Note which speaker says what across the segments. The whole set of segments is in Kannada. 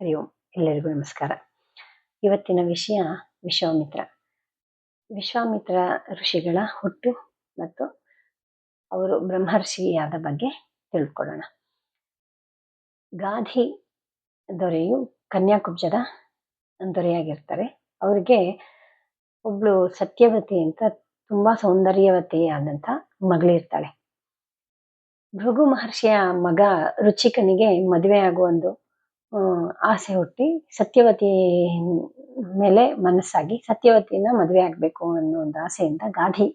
Speaker 1: ಹರಿ ಎಲ್ಲರಿಗೂ ನಮಸ್ಕಾರ. ಇವತ್ತಿನ ವಿಷಯ ವಿಶ್ವಾಮಿತ್ರ. ವಿಶ್ವಾಮಿತ್ರ ಋಷಿಗಳ ಹುಟ್ಟು ಮತ್ತು ಅವರು ಬ್ರಹ್ಮರ್ಷಿಯಾದ ಬಗ್ಗೆ ತಿಳ್ಕೊಳ್ಳೋಣ. ಗಾಧಿ ದೊರೆಯು ಕನ್ಯಾಕುಬ್ಜದ ದೊರೆಯಾಗಿರ್ತಾರೆ. ಅವ್ರಿಗೆ ಒಬ್ಳು ಸತ್ಯವತಿ ಅಂತ ತುಂಬಾ ಸೌಂದರ್ಯವತಿಯಾದಂಥ ಮಗಳಿರ್ತಾಳೆ. ಭೃಗು ಮಹರ್ಷಿಯ ಮಗ ರುಚಿಕನಿಗೆ ಮದುವೆ ಆಗುವ ಒಂದು ಆಸೆ ಹುಟ್ಟಿ ಸತ್ಯವತಿ ಮೇಲೆ ಮನಸ್ಸಾಗಿ ಸತ್ಯವತಿನ ಮದುವೆ ಆಗಬೇಕು ಅನ್ನೋ ಒಂದು ಆಸೆಯಿಂದ ಗಾಧಿ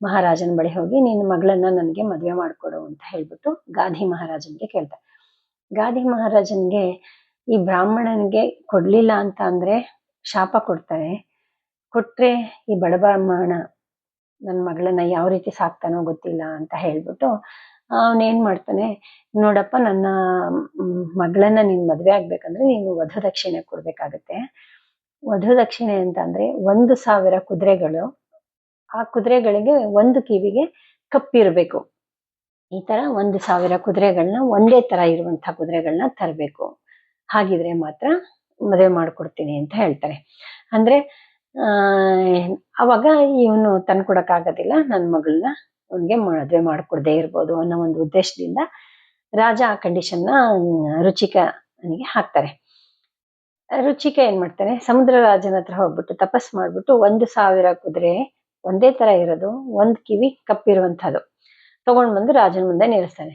Speaker 1: ಮಹಾರಾಜನ ಬಳಿ ಹೋಗಿ ನಿನ್ನ ಮಗಳನ್ನ ನನಗೆ ಮದುವೆ ಮಾಡಿಕೊಡು ಅಂತ ಹೇಳ್ಬಿಟ್ಟು ಗಾಧಿ ಮಹಾರಾಜನಿಗೆ ಕೇಳ್ತಾರೆ. ಗಾಧಿ ಮಹಾರಾಜನಿಗೆ ಈ ಬ್ರಾಹ್ಮಣನಿಗೆ ಕೊಡ್ಲಿಲ್ಲ ಅಂತ ಅಂದ್ರೆ ಶಾಪ ಕೊಡ್ತಾರೆ. ಕೊಟ್ರೆ ಈ ಬಡ ಬ್ರಾಹ್ಮಣ ನನ್ನ ಮಗಳನ್ನ ಯಾವ ರೀತಿ ಸಾಕ್ತಾನೋ ಗೊತ್ತಿಲ್ಲ ಅಂತ ಹೇಳ್ಬಿಟ್ಟು ಅವನೇನ್ ಮಾಡ್ತಾನೆ, ನೋಡಪ್ಪ ನನ್ನ ಮಗಳನ್ನ ನೀನ್ ಮದ್ವೆ ಆಗ್ಬೇಕಂದ್ರೆ ನೀನು ವಧು ದಕ್ಷಿಣೆ ಕೊಡ್ಬೇಕಾಗತ್ತೆ. ವಧು ದಕ್ಷಿಣೆ ಅಂತ ಅಂದ್ರೆ ಒಂದು ಸಾವಿರ ಕುದುರೆಗಳು, ಆ ಕುದುರೆಗಳಿಗೆ ಒಂದು ಕಿವಿಗೆ ಕಪ್ಪಿರ್ಬೇಕು ಈ ತರ ಒಂದು ಸಾವಿರ ಕುದುರೆಗಳನ್ನ ಒಂದೇ ತರ ಇರುವಂತಹ ಕುದುರೆಗಳನ್ನ ತರಬೇಕು. ಹಾಗಿದ್ರೆ ಮಾತ್ರ ಮದುವೆ ಮಾಡ್ಕೊಡ್ತೀನಿ ಅಂತ ಹೇಳ್ತಾರೆ. ಅಂದ್ರೆ, ಆ, ಅವಾಗ ಇವನು ತಂದ್ಕೊಡಕ್ಕಾಗೋದಿಲ್ಲ ನನ್ನ ಮಗಳನ್ನ ಅವನಿಗೆ ಮದುವೆ ಮಾಡ್ಕೊಡ್ದೇ ಇರ್ಬೋದು ಅನ್ನೋ ಒಂದು ಉದ್ದೇಶದಿಂದ ರಾಜ ಆ ಕಂಡೀಷನ್ನ ರುಚಿಕನಿಗೆ ಹಾಕ್ತಾರೆ. ರುಚಿಕ ಏನ್ ಮಾಡ್ತಾನೆ, ಸಮುದ್ರ ರಾಜನ ಹತ್ರ ಹೋಗ್ಬಿಟ್ಟು ತಪಸ್ ಮಾಡ್ಬಿಟ್ಟು ಒಂದು ಸಾವಿರ ಕುದುರೆ ಒಂದೇ ತರ ಇರೋದು, ಒಂದ್ ಕಿವಿ ಕಪ್ಪಿರುವಂತದ್ದು ತಗೊಂಡ್ ಬಂದು ರಾಜನ ಮುಂದೆ ನಿಲ್ಲಿಸ್ತಾನೆ.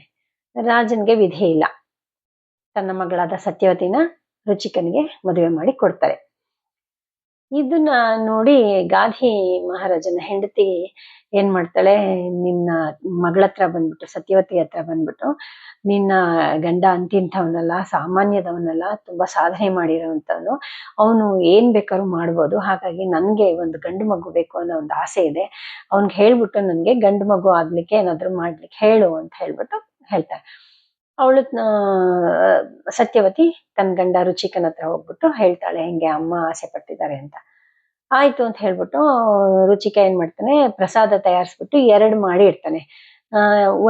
Speaker 1: ರಾಜನ್ಗೆ ವಿಧಿ ಇಲ್ಲ. ತನ್ನ ಮಗಳಾದ ಸತ್ಯವತಿನ ರುಚಿಕನಿಗೆ ಮದುವೆ ಮಾಡಿ ಕೊಡ್ತಾರೆ. ಇದನ್ನ ನೋಡಿ ಗಾಧಿ ಮಹಾರಾಜನ ಹೆಂಡತಿ ಏನ್ ಮಾಡ್ತಾಳೆ, ನಿನ್ನ ಮಗಳ ಹತ್ರ ಬಂದ್ಬಿಟ್ಟು, ಸತ್ಯವತಿ ಹತ್ರ ಬಂದ್ಬಿಟ್ಟು, ನಿನ್ನ ಗಂಡ ಅಂತಿಂಥವನಲ್ಲ, ಸಾಮಾನ್ಯದವನಲ್ಲ, ತುಂಬಾ ಸಾಧನೆ ಮಾಡಿರೋಂಥವನು ಅವನು ಏನ್ ಬೇಕಾದ್ರೂ ಮಾಡ್ಬೋದು, ಹಾಗಾಗಿ ನನ್ಗೆ ಒಂದು ಗಂಡು ಮಗು ಬೇಕು ಅನ್ನೋ ಒಂದು ಆಸೆ ಇದೆ. ಅವ್ನ್ಗೆ ಹೇಳ್ಬಿಟ್ಟು ನನ್ಗೆ ಗಂಡು ಮಗು ಆಗ್ಲಿಕ್ಕೆ ಏನಾದ್ರು ಮಾಡ್ಲಿಕ್ಕೆ ಹೇಳು ಅಂತ ಹೇಳ್ಬಿಟ್ಟು ಹೇಳ್ತಾರೆ ಅವಳು ಸತ್ಯವತಿ ತನ್ನ ಗಂಡ ರುಚಿಕನ ಹತ್ರ ಹೋಗ್ಬಿಟ್ಟು ಹೇಳ್ತಾಳೆ, ಹಿಂಗೆ ಅಮ್ಮ ಆಸೆ ಪಟ್ಟಿದ್ದಾರೆ ಅಂತ. ಆಯ್ತು ಅಂತ ಹೇಳ್ಬಿಟ್ಟು, ರುಚಿಕ ಏನ್ ಮಾಡ್ತಾನೆ, ಪ್ರಸಾದ ತಯಾರಿಸ್ಬಿಟ್ಟು ಎರಡು ಮಾಡಿ ಇಡ್ತಾನೆ.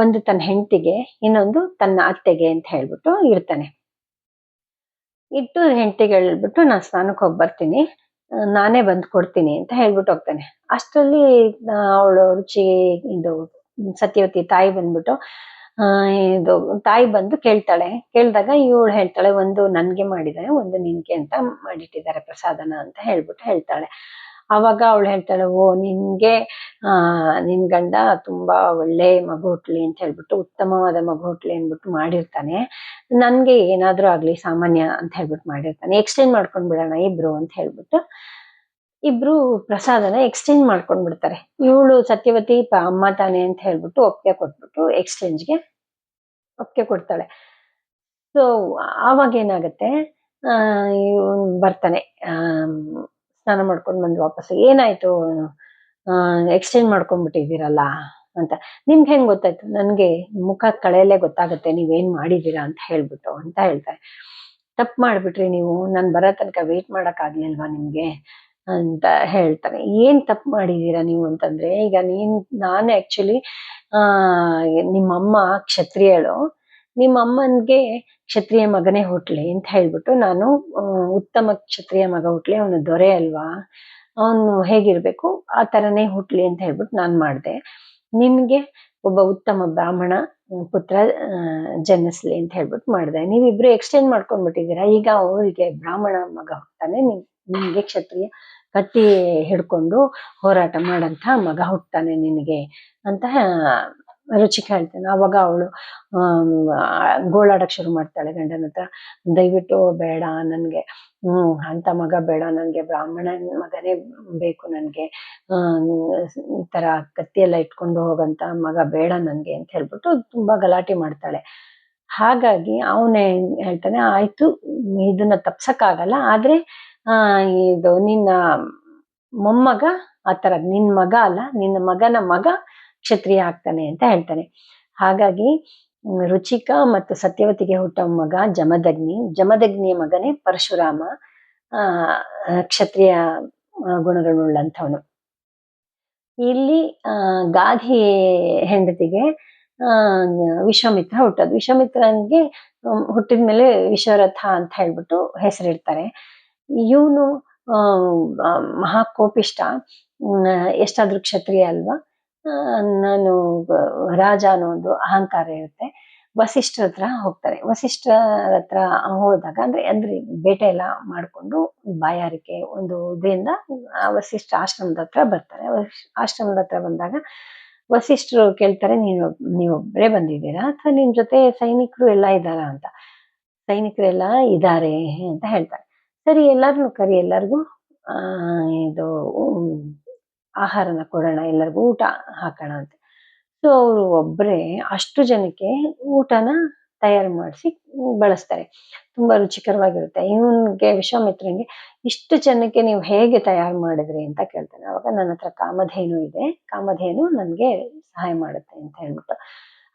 Speaker 1: ಒಂದು ತನ್ನ ಹೆಂಡತಿಗೆ, ಇನ್ನೊಂದು ತನ್ನ ಅತ್ತೆಗೆ ಅಂತ ಹೇಳ್ಬಿಟ್ಟು ಇರ್ತಾನೆ ಇಟ್ಟು ಹೆಂಡತಿಗೆ ಹೇಳ್ಬಿಟ್ಟು ನಾನು ಸ್ನಾನಕ್ಕೆ ಹೋಗಿ ಬರ್ತೀನಿ ನಾನೇ ಬಂದು ಕೊಡ್ತೀನಿ ಅಂತ ಹೇಳ್ಬಿಟ್ಟು ಹೋಗ್ತಾನೆ. ಅಷ್ಟರಲ್ಲಿ ಅವಳು ರುಚಿ, ಇದು, ಸತ್ಯವತಿ ತಾಯಿ ಬಂದ್ಬಿಟ್ಟು ಇದು ತಾಯಿ ಬಂದು ಕೇಳ್ತಾಳೆ. ಕೇಳಿದಾಗ ಇವಳು ಹೇಳ್ತಾಳೆ, ಒಂದು ನನ್ಗೆ ಮಾಡಿದ್ದಾರೆ ಒಂದು ನಿನ್ಗೆ ಅಂತ ಮಾಡಿಟ್ಟಿದ್ದಾರೆ ಪ್ರಸಾದನ ಅಂತ ಹೇಳ್ಬಿಟ್ಟು ಹೇಳ್ತಾಳೆ. ಅವಾಗ ಅವಳು ಹೇಳ್ತಾಳೆ, ಓ, ನಿನ್ಗೆ, ಆ, ನಿನ್ ಗಂಡ ತುಂಬಾ ಒಳ್ಳೆ ಮಗು ಹುಟ್ಲಿ ಅಂತ ಹೇಳ್ಬಿಟ್ಟು, ಉತ್ತಮವಾದ ಮಗು ಹುಟ್ಲಿ ಅಂದ್ಬಿಟ್ಟು ಮಾಡಿರ್ತಾನೆ. ನನ್ಗೆ ಏನಾದ್ರೂ ಆಗ್ಲಿ, ಸಾಮಾನ್ಯ ಅಂತ ಹೇಳ್ಬಿಟ್ಟು ಮಾಡಿರ್ತಾನೆ. ಎಕ್ಸ್ಚೇಂಜ್ ಮಾಡ್ಕೊಂಡ್ ಬಿಡೋಣ ಇಬ್ರು ಅಂತ ಹೇಳ್ಬಿಟ್ಟು ಇಬ್ರು ಪ್ರಸಾದನ ಎಕ್ಸ್ಚೇಂಜ್ ಮಾಡ್ಕೊಂಡ್ ಬಿಡ್ತಾರೆ ಇವಳು ಸತ್ಯವತಿ ಅಮ್ಮ ತಾನೆ ಅಂತ ಹೇಳ್ಬಿಟ್ಟು ಒಪ್ಪಿಗೆ ಕೊಟ್ಬಿಟ್ಟು ಎಕ್ಸ್ಚೇಂಜ್ಗೆ ಒಪ್ಪಿಗೆ ಕೊಡ್ತಾಳೆ. ಸೊ ಆವಾಗ ಏನಾಗುತ್ತೆ? ಬರ್ತಾನೆ. ಸ್ನಾನ ಮಾಡ್ಕೊಂಡು ಬಂದು ವಾಪಸ್ ಏನಾಯ್ತು? ಎಕ್ಸ್ಚೇಂಜ್ ಮಾಡ್ಕೊಂಡ್ಬಿಟ್ಟಿದ್ದೀರಲ್ಲ ಅಂತ. ನಿಮ್ಗೆ ಹೆಂಗ್ ಗೊತ್ತಾಯ್ತು? ನನ್ಗೆ ಮುಖ ಕಳೆಯಲ್ಲೇ ಗೊತ್ತಾಗುತ್ತೆ, ನೀವೇನ್ ಮಾಡಿದೀರಾ ಅಂತ ಹೇಳ್ಬಿಟ್ಟು ಅಂತ ಹೇಳ್ತಾರೆ. ತಪ್ಪು ಮಾಡ್ಬಿಟ್ರಿ ನೀವು. ನಾನು ಬರೋ ತನಕ ವೇಟ್ ಮಾಡಕ್ ಆಗ್ಲಿಲ್ವಾ ನಿಮ್ಗೆ? ಅಂತ ಹೇಳ್ತಾರೆ. ಏನ್ ತಪ್ಪು ಮಾಡಿದೀರಾ ನೀವು ಅಂತಂದ್ರೆ, ಈಗ ನೀನ್, ನಾನು ಆಕ್ಚುಲಿ ಆ, ನಿಮ್ಮಮ್ಮ ಕ್ಷತ್ರಿಯಳು ನಿಮ್ಮ ಅಮ್ಮನ್ಗೆ ಕ್ಷತ್ರಿಯ ಮಗನೇ ಹುಟ್ಲಿ ಅಂತ ಹೇಳ್ಬಿಟ್ಟು ನಾನು ಉತ್ತಮ ಕ್ಷತ್ರಿಯ ಮಗ ಹುಟ್ಲಿ, ಅವನು ದೊರೆ ಅಲ್ವಾ, ಅವನು ಹೇಗಿರ್ಬೇಕು, ಆ ತರನೇ ಹುಟ್ಲಿ ಅಂತ ಹೇಳ್ಬಿಟ್ಟು ನಾನು ಮಾಡ್ದೆ. ನಿನ್ಗೆ ಒಬ್ಬ ಉತ್ತಮ ಬ್ರಾಹ್ಮಣ ಪುತ್ರ ಜನಿಸ್ಲಿ ಅಂತ ಹೇಳ್ಬಿಟ್ಟು ಮಾಡ್ದೆ. ನೀವಿಬ್ರು ಎಕ್ಸ್ಚೇಂಜ್ ಮಾಡ್ಕೊಂಡ್ಬಿಟ್ಟಿದ್ದೀರಾ, ಈಗ ಅವರಿಗೆ ಬ್ರಾಹ್ಮಣ ಮಗ ಹುಟ್ಟಾನೆ ನಿಮ್ ನಿನ್ಗೆ ಕ್ಷತ್ರಿಯ ಕತ್ತಿ ಹಿಡ್ಕೊಂಡು ಹೋರಾಟ ಮಾಡಂತ ಮಗ ಹುಟ್ತಾನೆ ನಿನಗೆ ಅಂತ ರುಚಿಕ ಹೇಳ್ತಾನೆ ಅವಾಗ ಅವಳು ಗೋಳಾಡಕ್ ಶುರು ಮಾಡ್ತಾಳೆ ಗಂಡನ ಹತ್ರ. ದಯವಿಟ್ಟು, ಬೇಡ ನನ್ಗೆ, ಹ್ಮ್, ಅಂತ ಮಗ ಬೇಡ ನನ್ಗೆ ಬ್ರಾಹ್ಮಣನ ಮಗನೇ ಬೇಕು ನನ್ಗೆ ಈ ತರ ಕತ್ತಿಯೆಲ್ಲ ಇಟ್ಕೊಂಡು ಹೋಗಂತ ಮಗ ಬೇಡ ನನ್ಗೆ ಅಂತ ಹೇಳ್ಬಿಟ್ಟು ತುಂಬಾ ಗಲಾಟೆ ಮಾಡ್ತಾಳೆ. ಹಾಗಾಗಿ ಅವನೇ ಹೇಳ್ತಾನೆ, ಆಯ್ತು, ಇದನ್ನ ತಪ್ಸಕ್ಕಾಗಲ್ಲ, ಆದ್ರೆ ಇದು ನಿನ್ನ ಮೊಮ್ಮಗ ಆ ತರ ನಿನ್ ಮಗ ಅಲ್ಲ ನಿನ್ನ ಮಗನ ಮಗ ಕ್ಷತ್ರಿಯ ಆಗ್ತಾನೆ ಅಂತ ಹೇಳ್ತಾನೆ. ಹಾಗಾಗಿ ರುಚಿಕ ಮತ್ತು ಸತ್ಯವತಿಗೆ ಹುಟ್ಟ ಮಗ ಜಮದಗ್ನಿ ಜಮದಗ್ನಿಯ ಮಗನೇ ಪರಶುರಾಮ ಆ ಕ್ಷತ್ರಿಯ ಆ, ಗುಣಗಳುಳ್ಳಂಥವನು. ಇಲ್ಲಿ ಆ ಗಾಧಿ ಹೆಂಡತಿಗೆ ಆ ವಿಶ್ವಾಮಿತ್ರ ಹುಟ್ಟೋದು. ವಿಶ್ವಾಮಿತ್ರನ್ಗೆ ಹುಟ್ಟಿದ ಮೇಲೆ ವಿಶ್ವರಥ ಅಂತ ಹೇಳ್ಬಿಟ್ಟು ಹೆಸರಿಡ್ತಾರೆ. ಇವನು ಮಹಾಕೋಪಿಷ್ಟ ಎಷ್ಟಾದ್ರೂ ಕ್ಷತ್ರಿಯ ಅಲ್ವಾ? ನಾನು ರಾಜ ಅನ್ನೋ ಒಂದು ಅಹಂಕಾರ ಇರುತ್ತೆ. ವಸಿಷ್ಠರ ಹತ್ರ ಹೋಗ್ತಾರೆ. ವಸಿಷ್ಠರ ಹತ್ರ ಹೋದಾಗ, ಅಂದ್ರೆ ಅಂದ್ರೆ ಬೇಟೆ ಎಲ್ಲ ಮಾಡ್ಕೊಂಡು ಬಾಯಾರಿಕೆ ಒಂದು ಇದರಿಂದ ವಸಿಷ್ಠ ಆಶ್ರಮದ ಹತ್ರ ಬರ್ತಾರೆ. ಆಶ್ರಮದ ಹತ್ರ ಬಂದಾಗ ವಸಿಷ್ಠರು ಕೇಳ್ತಾರೆ, ನೀನು ನೀವೊಬ್ಬರೇ ಬಂದಿದ್ದೀರಾ? ಅಥವಾ ನಿಮ್ ಜೊತೆ ಸೈನಿಕರು ಎಲ್ಲ ಇದ್ದಾರಾ? ಅಂತ. ಸೈನಿಕರೆಲ್ಲ ಇದ್ದಾರೆ ಅಂತ ಹೇಳ್ತಾರೆ. ಸರಿ ಎಲ್ಲರನ್ನು ಕರಿ, ಎಲ್ಲರಿಗೂ. ಇದು ಆಹಾರನ ಕೊಡೋಣ, ಎಲ್ಲರಿಗೂ ಊಟ ಹಾಕೋಣ ಅಂತ. ಸೊ ಅವರು ಒಬ್ಬರೇ ಅಷ್ಟು ಜನಕ್ಕೆ ಊಟನ ತಯಾರು ಮಾಡಿಸಿ ಬಳಸ್ತಾರೆ. ತುಂಬಾ ರುಚಿಕರವಾಗಿರುತ್ತೆ. ಇವನ್ಗೆ, ವಿಶ್ವಾಮಿತ್ರನ್ಗೆ ಇಷ್ಟು ಜನಕ್ಕೆ ನೀವು ಹೇಗೆ ತಯಾರು ಮಾಡಿದ್ರಿ ಅಂತ ಕೇಳ್ತಾನೆ. ಅವಾಗ ನನ್ನ ಹತ್ರ ಕಾಮಧೇನು ಇದೆ. ಕಾಮಧೇನು ನನಗೆ ಸಹಾಯ ಮಾಡುತ್ತೆ ಅಂತ ಹೇಳ್ಬಿಟ್ಟು.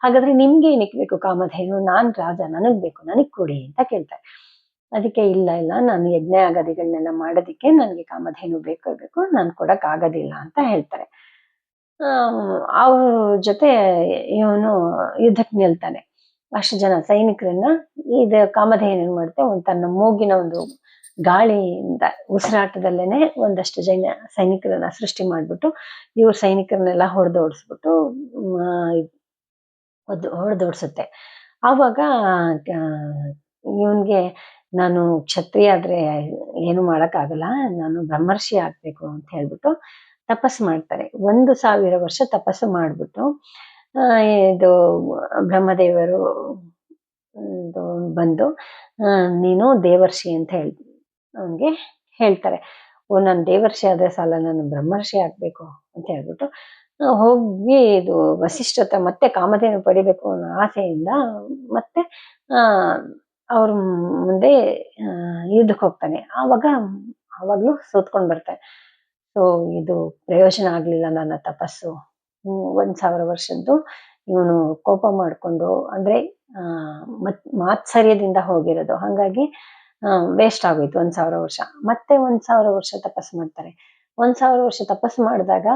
Speaker 1: ಹಾಗಾದ್ರೆ ನಿಮ್ಗೆ ಏನಕ್ಕೆ ಬೇಕು ಕಾಮಧೇನು? ನಾನ್ ರಾಜ, ನನಗ್ ಬೇಕು, ನನಗ್ ಕೊಡಿ ಅಂತ ಕೇಳ್ತಾರೆ. ಅದಕ್ಕೆ ಇಲ್ಲ ಇಲ್ಲ, ನಾನು ಯಜ್ಞ ಆಗದಿಗಳನ್ನೆಲ್ಲ ಮಾಡೋದಕ್ಕೆ ನನಗೆ ಕಾಮಧೇನು ಬೇಕೇ, ಬೇಕು, ನಾನು ಕೊಡಕ್ ಆಗೋದಿಲ್ಲ ಅಂತ ಹೇಳ್ತಾರೆ. ಅವ್ರ ಜೊತೆ ಇವನು ಯುದ್ಧಕ್ಕೆ ನಿಲ್ತಾನೆ. ಅಷ್ಟು ಜನ ಸೈನಿಕರನ್ನ ಇದು ಕಾಮಧೇನು ಏನ್ ಮಾಡುತ್ತೆ ತನ್ನ ಮೂಗಿನ ಒಂದು ಗಾಳಿಯಿಂದ ಉಸಿರಾಟದಲ್ಲೇನೆ ಒಂದಷ್ಟು ಜನ ಸೈನಿಕರನ್ನ ಸೃಷ್ಟಿ ಮಾಡ್ಬಿಟ್ಟು, ಇವ್ರ ಸೈನಿಕರನ್ನೆಲ್ಲ ಹೊಡೆದೋಡಿಸ್ಬಿಟ್ಟು ಹೊಡೆದೋಡ್ಸುತ್ತೆ. ಆವಾಗ ಇವನ್ಗೆ ನಾನು ಕ್ಷತ್ರಿಯ ಆದ್ರೆ ಏನು ಮಾಡಕ್ಕಾಗಲ್ಲ ನಾನು ಬ್ರಹ್ಮರ್ಷಿ ಆಗ್ಬೇಕು ಅಂತ ಹೇಳ್ಬಿಟ್ಟು ತಪಸ್ಸು ಮಾಡ್ತಾರೆ. ಒಂದು ಸಾವಿರ ವರ್ಷ ತಪಸ್ಸು ಮಾಡ್ಬಿಟ್ಟು ಇದು ಬ್ರಹ್ಮದೇವರು ಬಂದು ನೀನು ದೇವರ್ಷಿ ಅಂತ ಹೇಳಿ, ಅವನಿಗೆ ಹೇಳ್ತಾರೆ. ಓ, ನಾನು ದೇವರ್ಷಿ ಆದ್ರೆ ಸಾಲ, ನಾನು ಬ್ರಹ್ಮರ್ಷಿ ಆಗ್ಬೇಕು ಅಂತ ಹೇಳ್ಬಿಟ್ಟು ಹೋಗಿ ಇದು ವಸಿಷ್ಠತ ಮತ್ತೆ ಕಾಮಧೇನು ಪಡಿಬೇಕು ಅನ್ನೋ ಆಸೆಯಿಂದ ಮತ್ತೆ ಅವ್ರ ಮುಂದೆ ಯುದ್ಧಕ್ಕೆ ಹೋಗ್ತಾನೆ. ಆವಾಗ, ಆವಾಗಲೂ ಸೋತ್ಕೊಂಡ್ ಬರ್ತಾನೆ. ಸೊ ಇದು ಪ್ರಯೋಜನ ಆಗ್ಲಿಲ್ಲ ನನ್ನ ತಪಸ್ಸು. ಒಂದು ಸಾವಿರ ವರ್ಷದ್ದು ಇವನು ಕೋಪ ಮಾಡ್ಕೊಂಡು, ಅಂದ್ರೆ ಮತ್ ಮಾತ್ಸರ್ಯದಿಂದ ಹೋಗಿರೋದು. ಹಾಗಾಗಿ ವೇಸ್ಟ್ ಆಗೋಯ್ತು ಒಂದ್ ಸಾವಿರ ವರ್ಷ. ಮತ್ತೆ ಒಂದ್ ಸಾವಿರ ವರ್ಷ ತಪಸ್ಸು ಮಾಡ್ತಾರೆ. ಒಂದ್ ಸಾವಿರ ವರ್ಷ ತಪಸ್ಸು ಮಾಡಿದಾಗ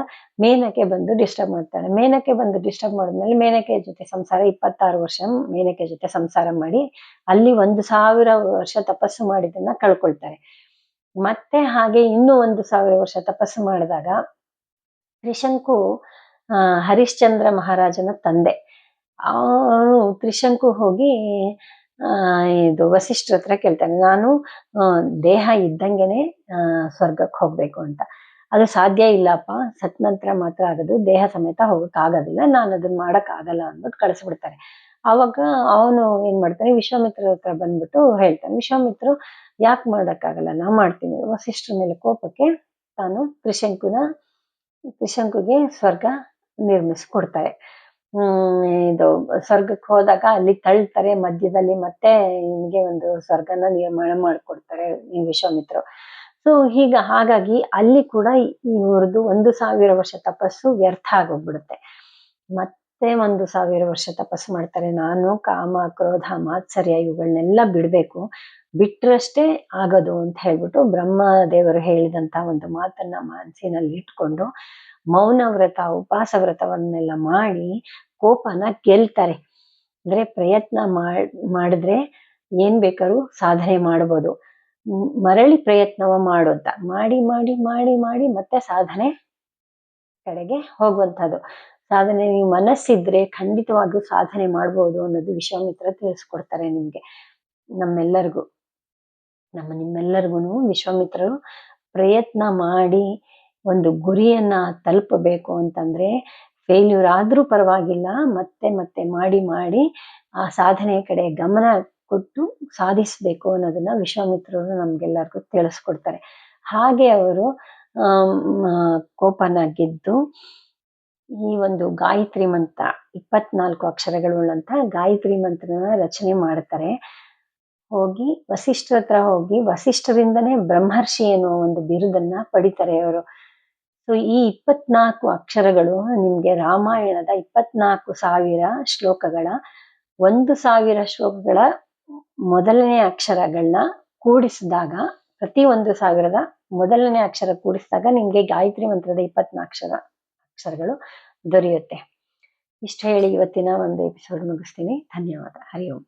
Speaker 1: ಮೇನಕೆ ಬಂದು ಡಿಸ್ಟರ್ಬ್ ಮಾಡ್ತಾಳೆ. ಮೇನಕೆ ಬಂದು ಡಿಸ್ಟರ್ಬ್ ಮಾಡಿದ್ಮೇಲೆ ಮೇನಕೆ ಜೊತೆ ಸಂಸಾರ ಇಪ್ಪತ್ತಾರು ವರ್ಷ ಮೇನಕೆ ಜೊತೆ ಸಂಸಾರ ಮಾಡಿ ಅಲ್ಲಿ ಒಂದು ಸಾವಿರ ವರ್ಷ ತಪಸ್ಸು ಮಾಡಿದ್ದನ್ನ ಕಳ್ಕೊಳ್ತಾರೆ. ಮತ್ತೆ ಹಾಗೆ ಇನ್ನೂ ಒಂದು ಸಾವಿರ ವರ್ಷ ತಪಸ್ಸು ಮಾಡಿದಾಗ ತ್ರಿಶಂಕು ಹರಿಶ್ಚಂದ್ರ ಮಹಾರಾಜನ ತಂದೆ. ಅವನು ತ್ರಿಶಂಕು ಹೋಗಿ ಇದು ವಸಿಷ್ಠರ ಹತ್ರ ಕೇಳ್ತಾನೆ, ನಾನು ದೇಹ ಇದ್ದಂಗೆನೆ ಸ್ವರ್ಗಕ್ಕೆ ಹೋಗ್ಬೇಕು ಅಂತ. ಅದು ಸಾಧ್ಯ ಇಲ್ಲಪ್ಪ. ಸತ್ ನಂತರ ಮಾತ್ರ ಆಗೋದು. ದೇಹ ಸಮೇತ ಹೋಗಕ್ ಆಗೋದಿಲ್ಲ. ನಾನು ಅದನ್ನ ಮಾಡಕ್ ಆಗಲ್ಲ ಅಂದ್ಬಿಟ್ಟು ಕಳಿಸ್ಬಿಡ್ತಾರೆ. ಆವಾಗ ಅವನು ಏನ್ ಮಾಡ್ತಾನೆ ವಿಶ್ವಾಮಿತ್ರ ಹತ್ರ ಬಂದ್ಬಿಟ್ಟು ಹೇಳ್ತಾನೆ. ವಿಶ್ವಾಮಿತ್ರ, ಯಾಕೆ ಮಾಡೋಕ್ಕಾಗಲ್ಲ? ನಾ ಮಾಡ್ತೀನಿ. ವಸಿಷ್ಠರ ಮೇಲೆ ಕೋಪಕ್ಕೆ ತಾನು ತ್ರಿಶಂಕುನ ತ್ರಿಶಂಕುಗೆ ಸ್ವರ್ಗ ನಿರ್ಮಿಸ್ಕೊಡ್ತಾರೆ. ಇದು ಸ್ವರ್ಗಕ್ಕೆ ಹೋದಾಗ ಅಲ್ಲಿ ತಳ್ತಾರೆ. ಮಧ್ಯದಲ್ಲಿ ಮತ್ತೆ ನಿಮಗೆ ಒಂದು ಸ್ವರ್ಗನ ನಿರ್ಮಾಣ ಮಾಡ್ಕೊಡ್ತಾರೆ ವಿಶ್ವಾಮಿತ್ರು. ಸೊ ಹೀಗ ಹಾಗಾಗಿ ಅಲ್ಲಿ ಕೂಡ ಇವ್ರದ್ದು ಒಂದು ಸಾವಿರ ವರ್ಷ ತಪಸ್ಸು ವ್ಯರ್ಥ ಆಗೋಗ್ಬಿಡುತ್ತೆ. ಮತ್ತೆ ಒಂದು ಸಾವಿರ ವರ್ಷ ತಪಸ್ಸು ಮಾಡ್ತಾರೆ. ನಾನು ಕಾಮ, ಕ್ರೋಧ, ಮಾತ್ಸರ್ಯ ಇವುಗಳನ್ನೆಲ್ಲ ಬಿಡಬೇಕು. ಬಿಟ್ರಷ್ಟೇ ಆಗೋದು ಅಂತ ಹೇಳ್ಬಿಟ್ಟು ಬ್ರಹ್ಮ ದೇವರು ಹೇಳಿದಂತ ಒಂದು ಮಾತನ್ನ ಮನಸ್ಸಿನಲ್ಲಿ ಇಟ್ಕೊಂಡು ಮೌನ ವ್ರತ ಉಪವಾಸ ವ್ರತವನ್ನೆಲ್ಲ ಮಾಡಿ ಕೋಪನ ಗೆಲ್ತಾರೆ. ಅಂದ್ರೆ ಪ್ರಯತ್ನ ಮಾಡ್, ಮಾಡಿದ್ರೆ ಏನ್ ಬೇಕಾದ್ರೂ ಸಾಧನೆ ಮಾಡ್ಬೋದು. ಮರಳಿ ಪ್ರಯತ್ನವ ಮಾಡು ಅಂತ. ಮಾಡಿ ಮಾಡಿ ಮಾಡಿ ಮಾಡಿ ಮತ್ತೆ ಸಾಧನೆ ಕಡೆಗೆ ಹೋಗುವಂಥದ್ದು. ಸಾಧನೆ, ನೀವು ಮನಸ್ಸಿದ್ರೆ ಖಂಡಿತವಾಗ್ಲೂ ಸಾಧನೆ ಮಾಡ್ಬೋದು ಅನ್ನೋದು ವಿಶ್ವಾಮಿತ್ರ ತಿಳಿಸ್ಕೊಡ್ತಾರೆ ನಿಮ್ಗೆ. ನಮ್ಮೆಲ್ಲರಿಗೂ. ನಮ್ಮ ನಿಮ್ಮೆಲ್ಲರಿಗೂ ವಿಶ್ವಾಮಿತ್ರರು ಪ್ರಯತ್ನ ಮಾಡಿ ಒಂದು ಗುರಿಯನ್ನ ತಲುಪಬೇಕು ಅಂತಂದ್ರೆ ಫೇಲ್ಯೂರ್ ಆದ್ರೂ ಪರವಾಗಿಲ್ಲ, ಮತ್ತೆ ಮತ್ತೆ ಮಾಡಿ ಮಾಡಿ ಆ ಸಾಧನೆ ಕಡೆ ಗಮನ ಕೊಟ್ಟು ಸಾಧಿಸ್ಬೇಕು ಅನ್ನೋದನ್ನ ವಿಶ್ವಾಮಿತ್ರರು ನಮ್ಗೆಲ್ಲರಿಗೂ ತಿಳಿಸ್ಕೊಡ್ತಾರೆ. ಹಾಗೆ ಅವರು ಕೋಪನ ಗೆದ್ದು ಈ ಒಂದು ಗಾಯತ್ರಿ ಮಂತ್ರ, ಇಪ್ಪತ್ನಾಲ್ಕು ಅಕ್ಷರಗಳುಳ್ಳಂತ ಗಾಯತ್ರಿ ಮಂತ್ರನ ರಚನೆ ಮಾಡ್ತಾರೆ. ಹೋಗಿ ವಸಿಷ್ಠರ ಹತ್ರ ಹೋಗಿ, ವಸಿಷ್ಠರಿಂದನೇ ಬ್ರಹ್ಮರ್ಷಿ ಎನ್ನುವ ಒಂದು ಬಿರುದನ್ನ ಪಡಿತಾರೆ ಅವರು ಸೊ ಈ ಇಪ್ಪತ್ನಾಲ್ಕು ಅಕ್ಷರಗಳು ನಿಮ್ಗೆ ರಾಮಾಯಣದ ಇಪ್ಪತ್ನಾಲ್ಕು ಸಾವಿರ ಶ್ಲೋಕಗಳ, ಒಂದು ಸಾವಿರ ಶ್ಲೋಕಗಳ ಮೊದಲನೇ ಅಕ್ಷರಗಳನ್ನ ಕೂಡಿಸಿದಾಗ, ಪ್ರತಿ ಒಂದು ಸಾವಿರದ ಮೊದಲನೇ ಅಕ್ಷರ ಕೂಡಿಸಿದಾಗ ನಿಮ್ಗೆ ಗಾಯತ್ರಿ ಮಂತ್ರದ ಇಪ್ಪತ್ನಾಕ್ಷರ ಅಕ್ಷರ ಅಕ್ಷರಗಳು ದೊರೆಯುತ್ತೆ. ಇಷ್ಟು ಹೇಳಿ ಇವತ್ತಿನ ಒಂದು ಎಪಿಸೋಡ್ ಮುಗಿಸ್ತೀನಿ. ಧನ್ಯವಾದ. ಹರಿ ಓಂ.